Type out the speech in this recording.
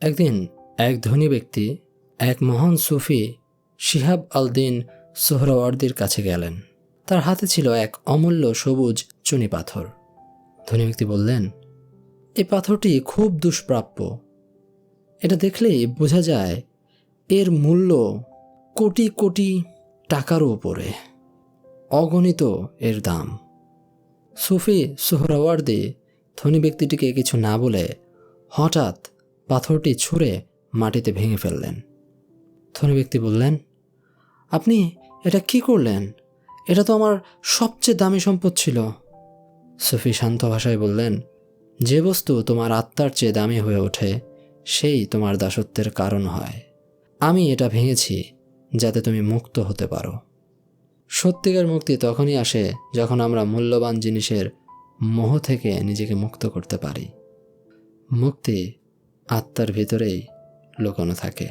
একদিন এক ধনী ব্যক্তি এক মহান সুফি শিহাব আল দিন সোহরাওয়ার্দির কাছে গেলেন। তার হাতে ছিল এক অমূল্য সবুজ চুনি পাথর। ধনী ব্যক্তি বললেন এই পাথরটি খুব দুষ্প্রাপ্য। এটা দেখলেই বোঝা যায় এর মূল্য কোটি কোটি টাকার উপরে। অগণিত এর দাম। সুফি সোহরাওয়ার্দি ধনী ব্যক্তিটিকে কিছু না বলে হঠাৎ পাথরটি ছুঁড়ে মাটিতে ভেঙে ফেললেন। ধনী ব্যক্তি বললেন, আপনি এটা কি করলেন? এটা তো আমার সবচেয়ে দামি সম্পদ ছিল। সুফি শান্ত ভাষায় বললেন, যে বস্তু তোমার আত্মার চেয়ে দামি হয়ে ওঠে, সেই তোমার দাসত্বের কারণ হয়। আমি এটা ভেঙেছি যাতে তুমি মুক্ত হতে পারো। সত্যিকার মুক্তি তখনই আসে যখন আমরা মূল্যবান জিনিসের মোহ থেকে নিজেকে মুক্ত করতে পারি। মুক্তি আত্মার ভিতরেই লুকানো থাকে।